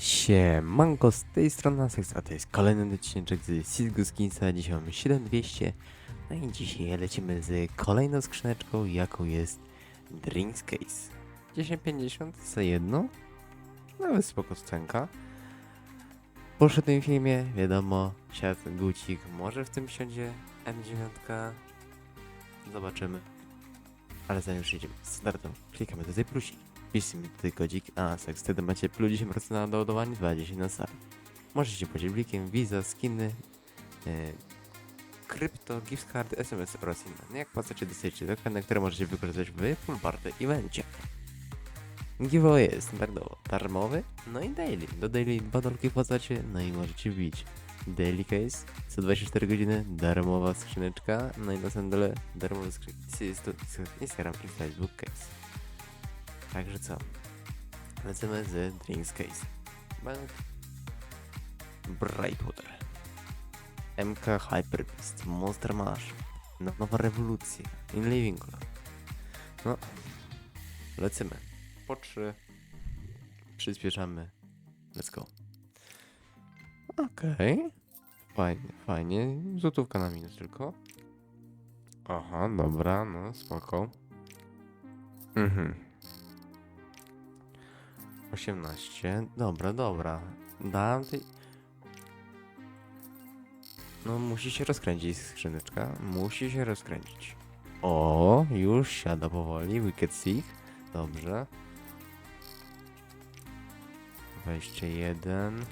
Siemanko, z tej strony Asex, a to jest kolejny odcinek z Cisgo Skinsa, dzisiaj mamy 7200 No i dzisiaj lecimy z kolejną skrzyneczką, jaką jest Drinks Case. 1050 za jedno, nawet spoko scenka. Po poprzednim filmie, wiadomo, siadł gucik, może w tym siądzie M9 Zobaczymy. Ale zanim z startem, klikamy do tej Wpiszcie mi tutaj kodzik ASEX, wtedy macie plus 10% na doładowanie 20 na sali. Możecie płacić blikiem, Visa, skiny, e, krypto, gift card, SMS oraz inne. No jak płacacie, dostajecie tokeny, które możecie wykorzystać w full party evencie. Giveaway jest standardowo darmowy, no i daily. Do daily badolki płacacie, no i możecie wbić. Daily case, co 24 godziny, darmowa skrzyneczka, no i na sandale darmowe skrzynki. Jest to Instagram i Facebook case. Także co? Lecimy z Drinks Case. Bank Brightwater. MK Hyper Beast, Monster Mash, no, nowa rewolucja, In Living Color. No, lecimy. Po trzy. Przyspieszamy. Let's go. Okej. Fajnie, fajnie. Złotówka na minus tylko. Aha, dobra, no spoko. Mhm. 18. Dobra, dobra. Dam tej... No, musi się rozkręcić skrzyneczka. Musi się rozkręcić. O, już siada powoli. Wicked Seek. Dobrze. 21.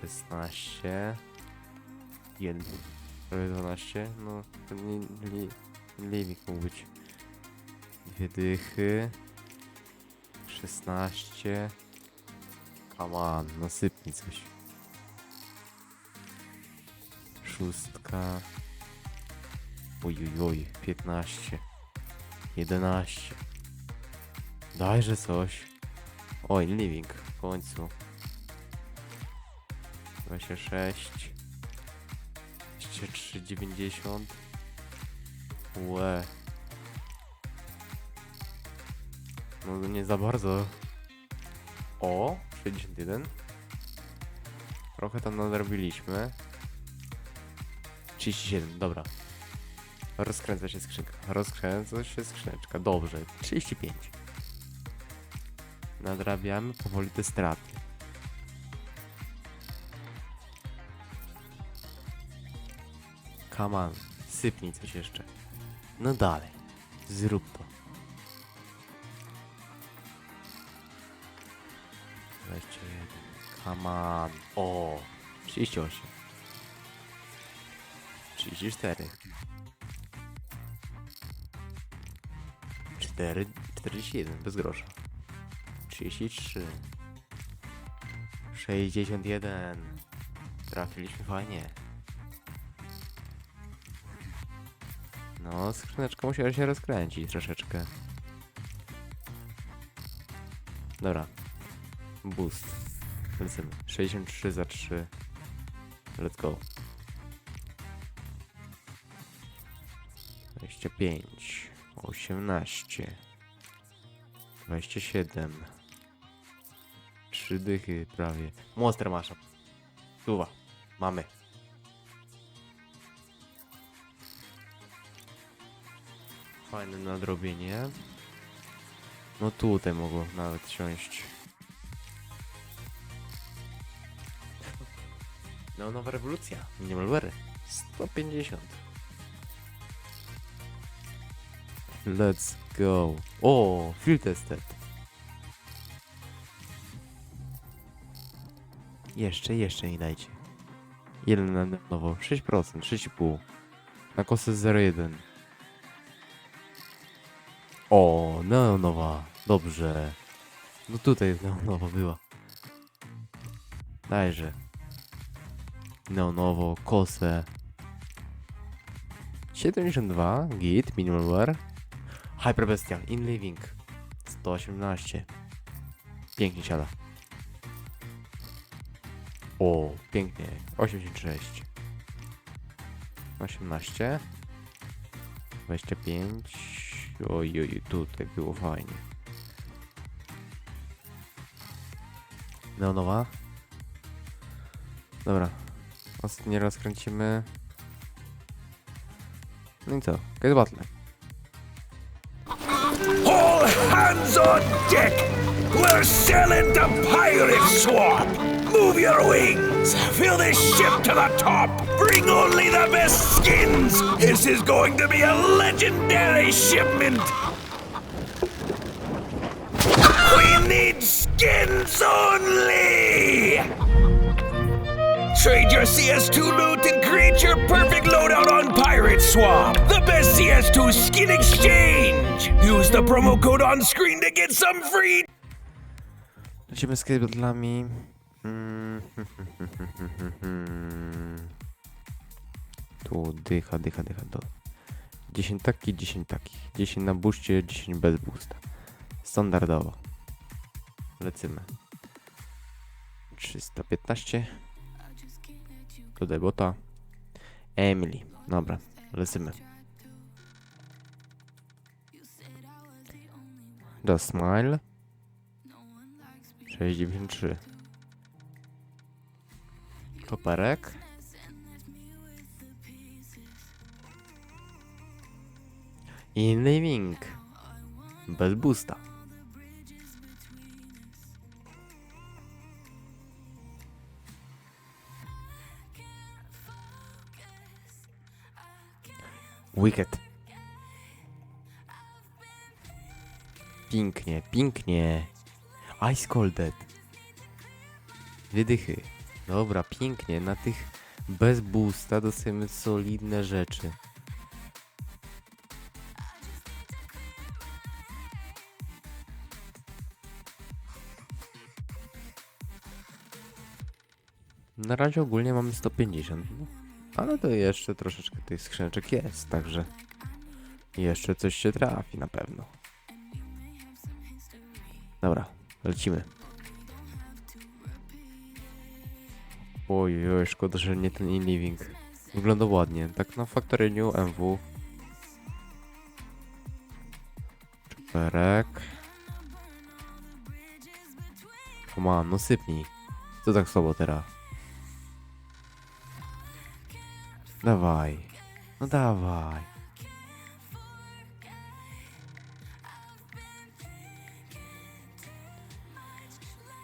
16. 1. Prawie 12. No, to nie... Li, Livik mógł być. Dwie dychy. 16. Come on, nasypnij coś. Szóstka. Ojojoj, 15. 11. Dajże coś. Oj, living, w końcu. 26. 23, 90. Łe. No nie za bardzo. O, 61. Trochę tam nadrobiliśmy. 37, dobra. Rozkręca się skrzynka. Rozkręca się skrzyneczka. Dobrze. 35. Nadrabiamy powoli te straty. Come on. Sypnij coś jeszcze. No dalej. Zrób to. On. O! 38. 34. 4, 41, bez grosza. 33. 61. Trafiliśmy fajnie. No, skrzyneczka musiała się rozkręcić troszeczkę. Dobra, Boost. Lecimy. 63 za 3. Let's go. 25. 18. 27. 3 dychy prawie. Monster masza. Suwa. Mamy. Fajne nadrobienie. No tutaj mogło nawet siąść. No, nowa rewolucja. Minimalware. 150. Let's go. O, field tested. Jeszcze, jeszcze nie dajcie. Jeden na nowo. 6%, 6,5. Na kosę 0,1. O, neonowa. Dobrze. No tutaj neonowa była. Dajże neonowo, kosę. 72, git, minimalware. Hyperbestia, in living. 118. Pięknie siada. O, pięknie. 86. 18. 25. Oj, oj, tutaj było fajnie. Neonowa. Dobra. Ostatni raz kręcimy. No i co? Case Battle. All hands on deck! We're sailing to Pirate Swamp! Move your wings! Fill this ship to the top! Bring only the best skins! This is going to be a legendary shipment! We need skins only! Trade your CS2 loot and create your perfect loadout on Pirate Swap. The best CS2 skin exchange. Use the promo code on screen to get some free. Lecimy z Battlami. Mm. Tu dycha, dycha, dycha. Do. 10 takich, 10 takich. 10 na buście, 10 bez boosta. Standardowo. Lecimy. 315. Tutaj bota. Emily. Dobra, lecimy. Just smile. 693. Koperek. I living. Bez boosta. Wicked. Pięknie, pięknie. Ice Colded. Dwie dychy. Dobra, pięknie. Na tych bez boosta dostajemy solidne rzeczy. Na razie ogólnie mamy 150. Ale to jeszcze troszeczkę tych skrzyneczek jest, także jeszcze coś się trafi na pewno. Dobra, lecimy. Oj, oj, szkoda, że nie ten in-living. Wygląda ładnie. Tak na faktoryniu MW. Czeperek. O man, no sypnij. Co tak słabo teraz? Dawaj. No dawaj.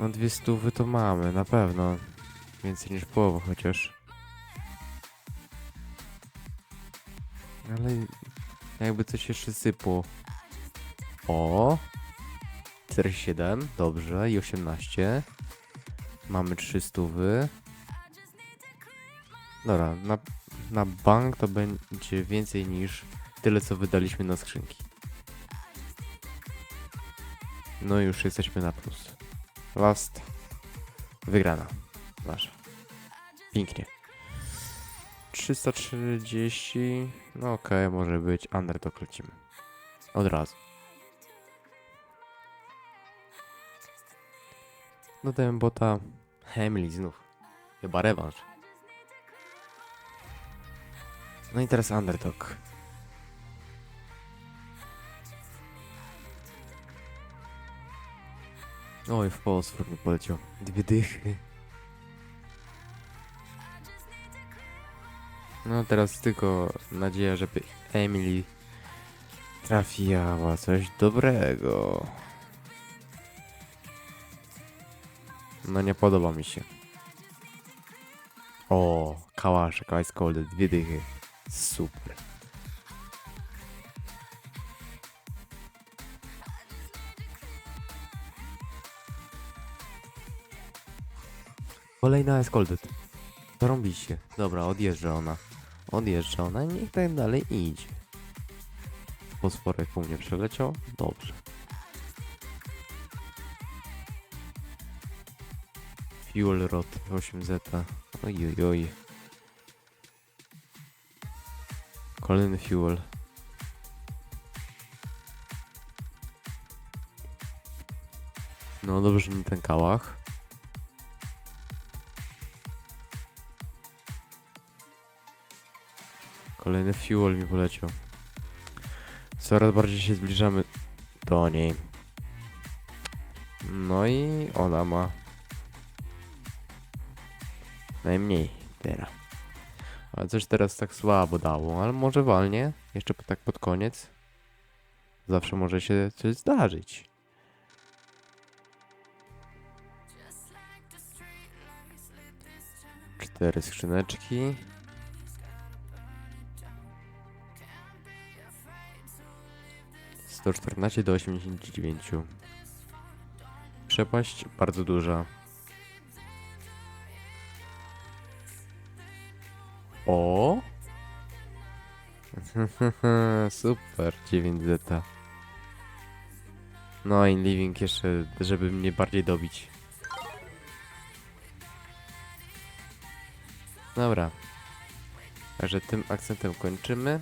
No dwie stówy to mamy, na pewno. Więcej niż połowę chociaż. Ale jakby coś jeszcze sypło. O! 47, dobrze, i 18. Mamy 3 stówy. Dobra, na, na bank to będzie więcej niż tyle, co wydaliśmy na skrzynki. No już jesteśmy na plus. Last. Wygrana. Wasza. Pięknie. 330. No okej, może być. Underdog lecimy. Od razu. Dodałem bota Emily znów. Chyba rewanż. No i teraz Underdog. Oj, w fosfor mi poleciał. Dwie dychy. No teraz tylko nadzieja, żeby Emily trafiała coś dobrego. No nie podoba mi się. O, kałaszek, ice cold, dwie dychy. Super. Kolejna ice cold. Zarąbiście. Dobra, odjeżdża ona. Odjeżdża ona i niech tak dalej idzie. Fosforek u mnie przeleciał? Dobrze. Fuel rod 8Z. Oj, Kolejny fuel. No dobrze, nie ten kałach. Kolejny fuel mi poleciał. Coraz bardziej się zbliżamy do niej. No i ona ma Najmniej teraz. Ale coś teraz tak słabo dało, ale może walnie. Jeszcze tak pod koniec. Zawsze może się coś zdarzyć. Cztery skrzyneczki. Sto czternaście do osiemdziesięciu dziewięciu. Przepaść bardzo duża. O! Super, 9 zeta. No i living jeszcze, żeby mnie bardziej dobić. Dobra. Także tym akcentem kończymy.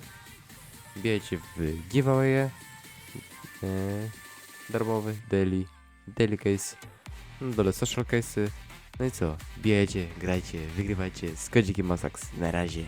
Bijecie w giveawaye. Yy, darmowy, daily, daily case. Na dole social case'y. No i co? Bijecie, grajcie, wygrywajcie z kodzikiem Masax. Na razie.